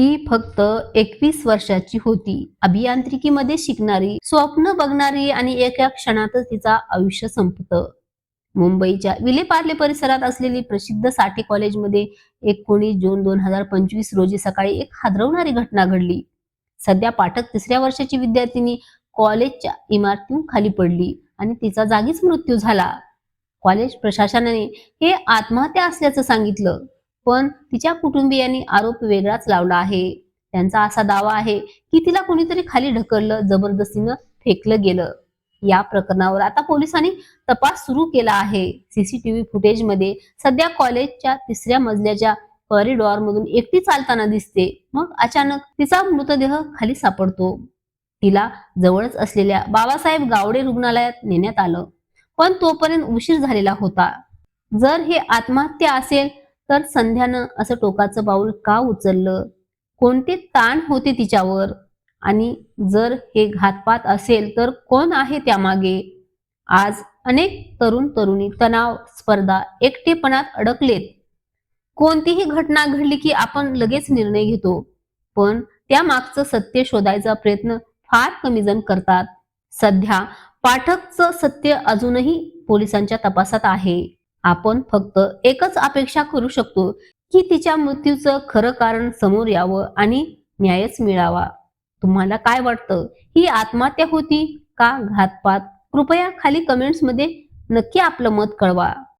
ती फक्त एकवीस वर्षाची होती. अभियांत्रिकीमध्ये शिकणारी स्वप्न बघणारी आणि एका क्षणातच तिचा आयुष्य संपतं. मुंबईच्या विलेपार्ले परिसरात असलेली प्रसिद्ध साठे कॉलेजमध्ये एकोणीस जून दोन हजार पंचवीस रोजी सकाळी एक हादरवणारी घटना घडली. सध्या पाठक तिसऱ्या वर्षाची विद्यार्थिनी कॉलेजच्या इमारतीतून खाली पडली आणि तिचा जागीच मृत्यू झाला. कॉलेज प्रशासनाने हे आत्महत्या असल्याचं सांगितलं. पण तिच्या कुटुंबियांनी आरोप वेगळाच लावला आहे. त्यांचा असा दावा आहे की तिला कोणीतरी खाली ढकललं जबरदस्तीनं फेकलं गेलं. या प्रकरणावर आता पोलिसांनी तपास सुरू केला आहे. सीसीटीव्ही फुटेजमध्ये सध्या कॉलेजच्या तिसऱ्या मजल्याच्या कॉरिडॉर मधून एकटी चालताना दिसते. मग अचानक तिचा मृतदेह खाली सापडतो. तिला जवळच असलेल्या बाबासाहेब गावडे रुग्णालयात नेण्यात आलं. पण तोपर्यंत उशीर झालेला होता. जर हे आत्महत्या असेल तर संध्यानं असं टोकाचं पाऊल का उचललं? कोणते ताण होते तिच्यावर? आणि जर हे घातपात असेल तर कोण आहे त्यामागे? आज अनेक तरुण तरुणी तणाव स्पर्धा एकटेपणात अडकलेत. कोणतीही घटना घडली की आपण लगेच निर्णय घेतो पण त्या मागचं सत्य शोधायचा प्रयत्न फार कमी जण करतात. सध्या पाठकचं सत्य अजूनही पोलिसांच्या तपासात आहे. आपण फक्त एकच अपेक्षा करू शकतो की तिच्या मृत्यूचं खरं कारण समोर यावं आणि न्यायच मिळावा. तुम्हाला काय वाटतं? ही आत्महत्या होती का? घातपात? कृपया खाली कमेंट्समध्ये नक्की आपलं मत कळवा.